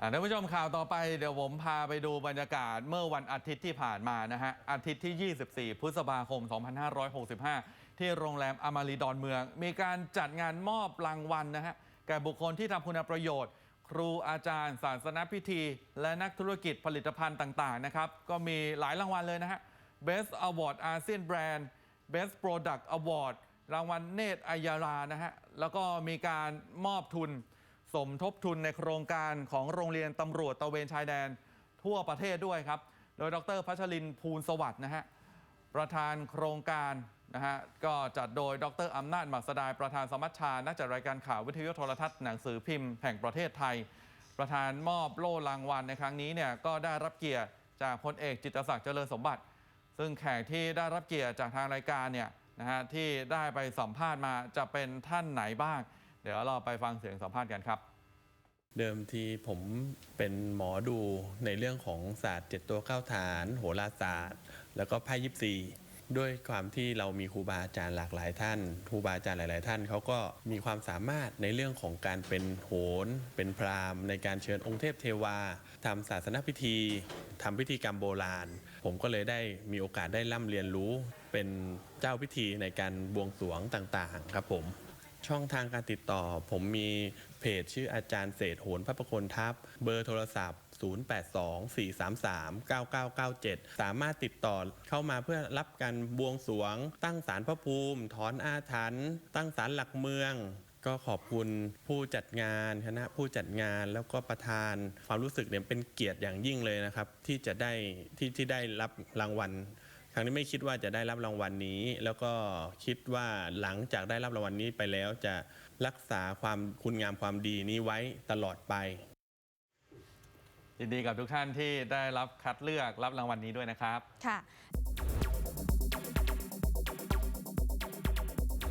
ท่านผู้ชมข่าวต่อไปเดี๋ยวผมพาไปดูบรรยากาศเมื่อวันอาทิตย์ที่ผ่านมานะฮะอาทิตย์ที่ 24 พฤษภาคม 2565 ที่โรงแรมอมารีดอนเมือง มีการจัดงานมอบรางวัลนะฮะแก่บุคคลที่ทำคุณประโยชน์ ครูอาจารย์ ศาสนพิธี และนักธุรกิจผลิตภัณฑ์ต่างๆนะครับก็มีหลายรางวัลเลยนะฮะ Best Award ASEAN Brand Best Product Award รางวัลเนตรอัยยารานะฮะแล้วก็มีการมอบทุน สมทบทุนในโครงการของโรงเรียนตำรวจตะเวนชายแดนทั่วประเทศด้วยครับ โดยดรพัชรินภูลสวัสดิ์นะฮะประธานโครงการนะฮะก็จัดโดยดรอำนาจหมักสดายประธานสมัชชานักจัดรายการข่าววิทยุโทรทัศน์หนังสือพิมพ์แห่งประเทศไทย ประธานมอบโล่รางวัลในครั้งนี้เนี่ยก็ได้รับเกียรติจากพลเอกจิตรศักดิ์เจริญสมบัติ ซึ่งแขกที่ได้รับเกียรติจากทางรายการเนี่ยนะฮะที่ได้ไปสัมภาษณ์มาจะเป็นท่านไหนบ้าง เดี๋ยวเราไปฟังเสียงสัมภาษณ์กันครับ เดิมทีผมเป็นหมอดูในเรื่องของศาสตร์เจ็ดตัวเข้าฐาน โหราศาสตร์ แล้วก็ไพ่ยิปซีด้วยความที่เรามีครูบาอาจารย์หลากหลายท่านครูบาอาจารย์หลาย ๆ ท่านเขาก็มีความสามารถในเรื่องของการเป็นโหรเป็นพราหมณ์ ในการเชิญองค์เทพเทวาทำศาสนพิธีทำพิธีกรรมโบราณ ผมก็เลยได้มีโอกาสได้ร่ำเรียนรู้ เป็นเจ้าพิธีในการบวงสรวงต่าง ๆ ครับผม ช่องทางการติดต่อ ผมมีเพจชื่ออาจารย์เศษโหนพระประคนทัพ เบอร์โทรศัพท์ 0824339997 สามารถติดต่อเข้ามาเพื่อรับการบวงสวง ตั้งศาลพระภูมิ ถอนอาถรรพ์ตั้งศาลหลักเมืองก็ขอบคุณผู้จัดงานคณะผู้จัดงานแล้วก็ประธาน ความรู้สึกเนี่ยเป็นเกียรติอย่างยิ่งเลยนะครับ ที่จะได้ที่ที่ได้รับรางวัล ครั้งนี้ไม่คิดว่าจะได้รับรางวัลนี้ แล้วก็คิดว่าหลังจากได้รับรางวัลนี้ไปแล้วจะรักษาความคุณงามความดีนี้ไว้ตลอดไปยินดีกับทุกท่านที่ได้รับคัดเลือกรับรางวัลนี้ด้วยนะครับค่ะ